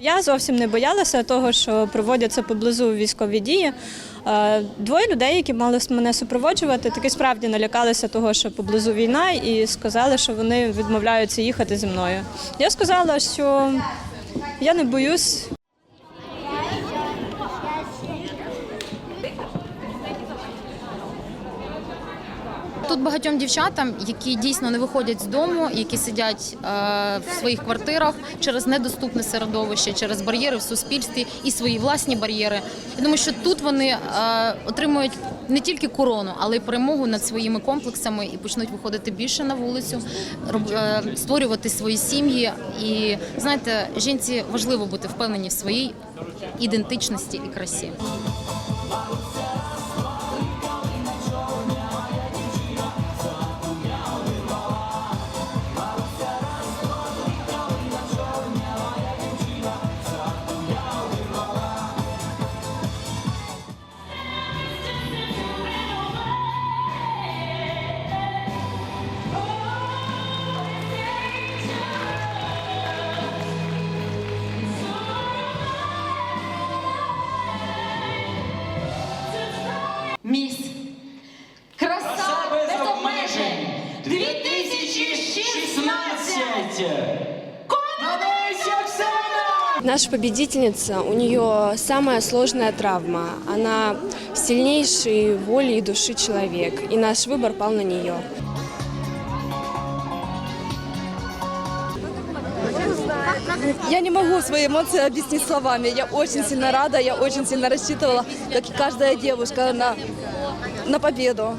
Я зовсім не боялася того, що проводяться поблизу військові дії. Е, Двоє людей, які мали мене супроводжувати, таки справді налякалися того, що поблизу війна, і сказали, що вони відмовляються їхати зі мною. Я сказала, що я не боюсь. Тут багатьом дівчатам, які дійсно не виходять з дому, які сидять е, в своїх квартирах через недоступне середовище, через бар'єри в суспільстві і свої власні бар'єри. Я думаю, що тут вони е, отримують не тільки корону, але й перемогу над своїми комплексами і почнуть виходити більше на вулицю, е, створювати свої сім'ї. І знаєте, жінці важливо бути впевнені в своїй ідентичності і красі. Наша победительница, у нее самая сложная травма. Она сильнейший воли и души человек. И наш выбор пал на нее. Я не могу свои эмоции объяснить словами. Я очень сильно рада, я очень сильно рассчитывала, как и каждая девушка, на, на победу.